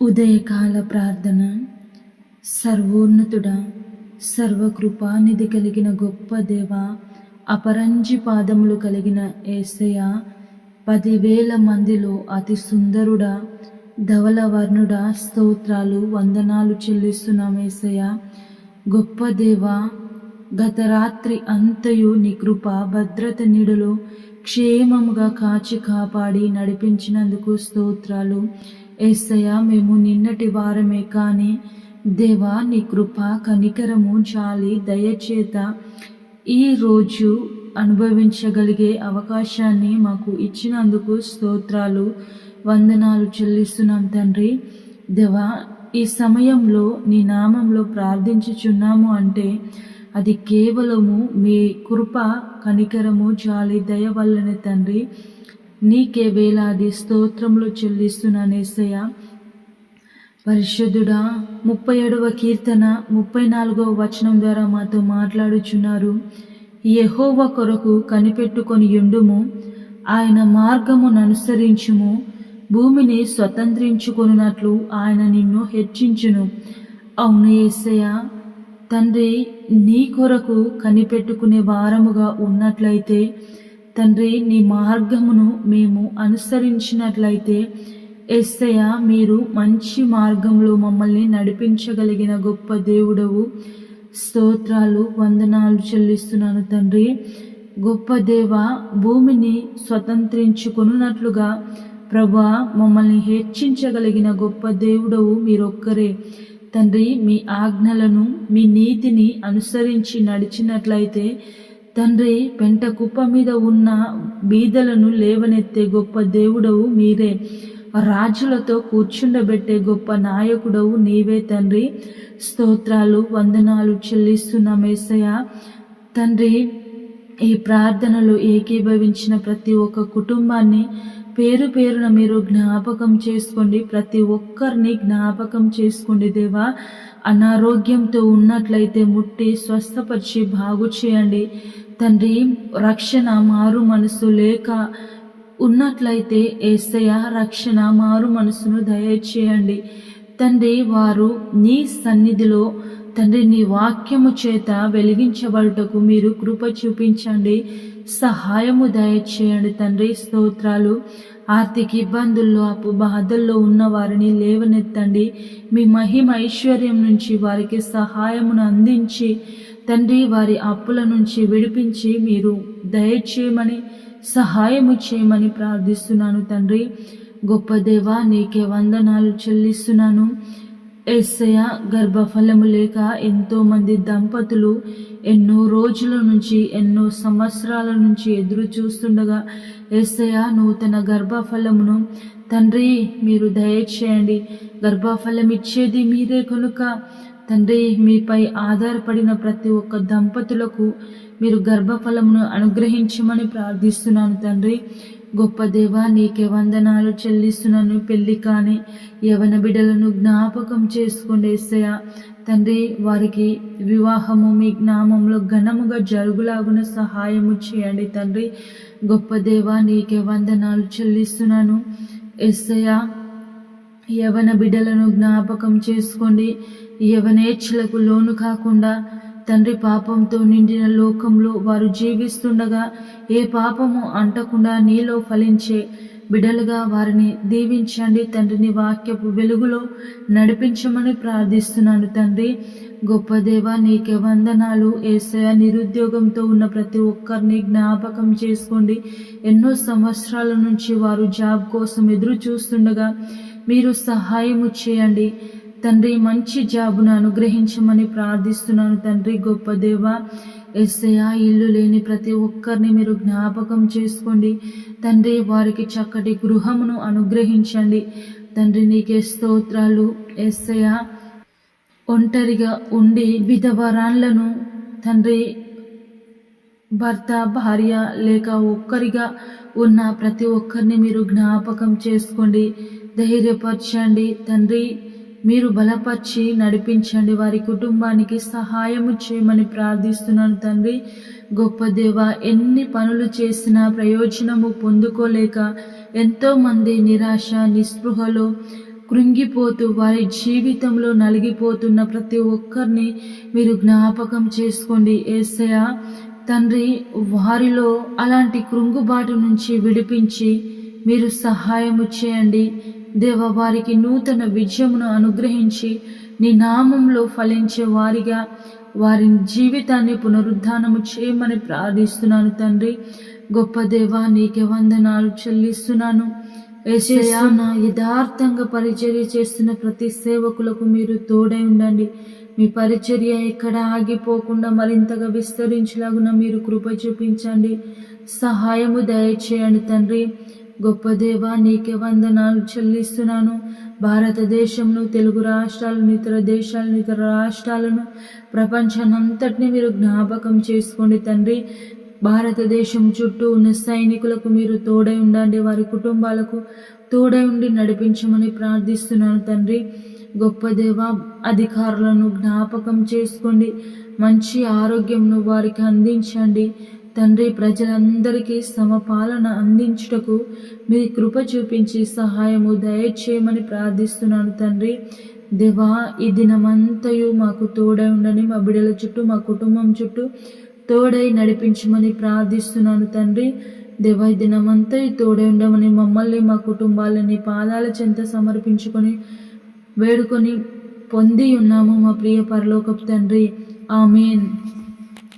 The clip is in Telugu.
ఉదయకాల ప్రార్థన. సర్వోన్నతుడ సర్వకృపానిధి కలిగిన గొప్ప దేవ అపరంజి పాదములు కలిగిన ఏసయ పదివేల మందిలో అతి సుందరుడా ధవలవర్ణుడ స్తోత్రాలు వందనాలు చెల్లిస్తున్నాం ఏసయ గొప్ప దేవ గత రాత్రి అంతయు నీ కృప భద్రత నీడలో క్షేమముగా కాచి కాపాడి నడిపించినందుకు స్తోత్రాలు. ఏసయ్య మేము నిన్నటి వారమే కానీ దేవా నీ కృప కనికరము చాలి దయచేత ఈ రోజు అనుభవించగలిగే అవకాశాన్ని మాకు ఇచ్చినందుకు స్తోత్రాలు వందనాలు చెల్లిస్తున్నాం తండ్రి. దేవా ఈ సమయంలో నీ నామంలో ప్రార్థించుచున్నాము అంటే అది కేవలము మీ కృప కనికరము జాలి దయ వల్లనే తండ్రి. నీకే వేలాది స్తోత్రములు చెల్లిస్తున్నానేసయ్య పరిశుద్ధుడా ముప్పై ఏడవ కీర్తన ముప్పై నాలుగవ వచనం ద్వారా మాతో మాట్లాడుచున్నారు. యహోవ కొరకు కనిపెట్టుకొని యుండుము ఆయన మార్గమును అనుసరించుము భూమిని స్వతంత్రించుకున్నట్లు ఆయన నిన్ను హెచ్చించును. అవును ఏసయ్య తండ్రి నీ కొరకు కనిపెట్టుకునే వారముగా ఉన్నట్లయితే తండ్రి నీ మార్గమును మేము అనుసరించినట్లయితే ఎస్సయ మీరు మంచి మార్గంలో మమ్మల్ని నడిపించగలిగిన గొప్ప దేవుడవు. స్తోత్రాలు వందనాలు చెల్లిస్తున్నాను తండ్రి. గొప్ప దేవ భూమిని స్వతంత్రించుకొనున్నట్లుగా ప్రభా మమ్మల్ని హెచ్చించగలిగిన గొప్ప దేవుడవు మీరొక్కరే. తండ్రి మీ ఆజ్ఞలను మీ నీతిని అనుసరించి నడిచినట్లయితే తండ్రి పెంట కుప్ప మీద ఉన్న బీదలను లేవనెత్తే గొప్ప దేవుడవు మీరే. రాజులతో కూర్చుండబెట్టే గొప్ప నాయకుడవు నీవే తండ్రి. స్తోత్రాలు వందనాలు చెల్లిస్తున్న మేసయ తండ్రి ఈ ప్రార్థనలో ఏకీభవించిన ప్రతి ఒక్క కుటుంబాన్ని పేరు పేరున మీరు జ్ఞాపకం చేసుకోండి. ప్రతి ఒక్కరిని జ్ఞాపకం చేసుకోండి దేవా. అనారోగ్యంతో ఉన్నట్లయితే ముట్టి స్వస్థపరిచి బాగు చేయండి. తండ్రి రక్షణ మారు మనసు లేక ఉన్నట్లయితే ఏసయ రక్షణ మారు మనసును దయచేయండి. తండ్రి వారు నీ సన్నిధిలో తండ్రి నీ వాక్యము చేత వెలిగించబడుటకు మీరు కృప చూపించండి. సహాయము దయచేయండి తండ్రి. స్తోత్రాలు. ఆర్థిక ఇబ్బందుల్లో అప్పు బాధల్లో ఉన్న వారిని లేవనెత్తండి. మీ మహిమ ఐశ్వర్యం నుంచి వారికి సహాయమును అందించి తండ్రి వారి అప్పుల నుంచి విడిపించి మీరు దయచేయమని సహాయము చేయమని ప్రార్థిస్తున్నాను తండ్రి. గొప్ప దేవా నీకే వందనాలు చెల్లిస్తున్నాను. ఎస్సయ గర్భఫలము లేక ఎంతోమంది దంపతులు ఎన్నో రోజుల నుంచి ఎన్నో సంవత్సరాల నుంచి ఎదురు చూస్తుండగా ఎస్సయ నూతన గర్భఫలమును తండ్రి మీరు దయచేయండి. గర్భఫలం ఇచ్చేది మీరే కనుక. తండ్రి మీపై ఆధారపడిన ప్రతి ఒక్క దంపతులకు మీరు గర్భఫలమును అనుగ్రహించమని ప్రార్థిస్తున్నాను తండ్రి. గొప్ప దేవా నీకే వందనాలు చెల్లిస్తున్నాను పెళ్ళి కాని యవన బిడ్డలను జ్ఞాపకం చేసుకోండి తండ్రి వారికి వివాహము మీ జ్ఞామంలో ఘనముగా జరుగులాగున సహాయము చేయండి తండ్రి. గొప్ప దేవా నీకే వందనాలు చెల్లిస్తున్నాను. ఎస్సయ యవన బిడ్డలను జ్ఞాపకం చేసుకోండి. యవనేచ్ఛలకు లోను కాకుండా తండ్రి పాపంతో నిండిన లోకంలో వారు జీవిస్తుండగా ఏ పాపము అంటకుండా నీలో ఫలించే బిడలుగా వారిని దీవించండి. తండ్రిని వాక్యపు వెలుగులో నడిపించమని ప్రార్థిస్తున్నాను తండ్రి. గొప్ప దేవ నీకే వందనాలు. ఏసయ నిరుద్యోగంతో ఉన్న ప్రతి ఒక్కరిని జ్ఞాపకం చేసుకోండి. ఎన్నో సంవత్సరాల నుంచి వారు జాబ్ కోసం ఎదురు చూస్తుండగా మీరు సహాయము చేయండి. తండ్రి మంచి జాబును అనుగ్రహించమని ప్రార్థిస్తున్నాను తండ్రి. గొప్ప దేవ ఎస్సయా ఇల్లు లేని ప్రతి ఒక్కరిని మీరు జ్ఞాపకం చేసుకోండి. తండ్రి వారికి చక్కటి గృహమును అనుగ్రహించండి. తండ్రి నీకే స్తోత్రాలు. ఎస్సయ ఒంటరిగా ఉండి విధవరాన్లను తండ్రి భర్త భార్య లేక ఒక్కరిగా ఉన్న ప్రతి ఒక్కరిని మీరు జ్ఞాపకం చేసుకోండి. ధైర్యపరచండి. తండ్రి మీరు బలపరిచి నడిపించండి. వారి కుటుంబానికి సహాయము చేయమని ప్రార్థిస్తున్నాను తండ్రి. గొప్ప దేవ ఎన్ని పనులు చేసినా ప్రయోజనము పొందుకోలేక ఎంతోమంది నిరాశ నిస్పృహలో కృంగిపోతూ వారి జీవితంలో నలిగిపోతున్న ప్రతి ఒక్కరిని మీరు జ్ఞాపకం చేసుకోండి. ఏసయ తండ్రి వారిలో అలాంటి కృంగుబాటు నుంచి విడిపించి మీరు సహాయము చేయండి. దేవ వారికి నూతన విజయమును అనుగ్రహించి నీ నామంలో ఫలించే వారిగా వారి జీవితాన్ని పునరుద్ధానము చేయమని ప్రార్థిస్తున్నాను తండ్రి. గొప్ప దేవా నీకే వందనాలు చెల్లిస్తున్నాను. యథార్థంగా పరిచర్య చేస్తున్న ప్రతి సేవకులకు మీరు తోడై ఉండండి. మీ పరిచర్య ఎక్కడ ఆగిపోకుండా మరింతగా విస్తరించలాగున మీరు కృప చూపించండి. సహాయము దయచేయండి తండ్రి. గొప్ప దేవా నీకే వందనాలు చెల్లిస్తున్నాను. భారతదేశంను తెలుగు రాష్ట్రాలను ఇతర దేశాలను ఇతర రాష్ట్రాలను ప్రపంచాన్నంతటిని మీరు జ్ఞాపకం చేసుకోండి తండ్రి. భారతదేశం చుట్టూ ఉన్న సైనికులకు మీరు తోడై ఉండండి వారి కుటుంబాలకు తోడై ఉండి నడిపించమని ప్రార్థిస్తున్నాను తండ్రి. గొప్ప దేవ అధికారులను జ్ఞాపకం చేసుకోండి మంచి ఆరోగ్యంను వారికి అందించండి. తండ్రి ప్రజలందరికీ సమపాలన అందించుటకు మీ కృప చూపించి సహాయము దయచేయమని ప్రార్థిస్తున్నాను తండ్రి. దేవా ఈ దినమంతయు మాకు తోడై ఉండని మా బిడల చుట్టూ మా కుటుంబం చుట్టూ తోడై నడిపించమని ప్రార్థిస్తున్నాను తండ్రి. దేవా ఈ దినమంతయు తోడై ఉండమని మమ్మల్ని మా కుటుంబాలని పాదాల చెంత సమర్పించుకొని వేడుకొని పొంది ఉన్నాము మా ప్రియ పరలోకపు తండ్రి. ఆమెన్.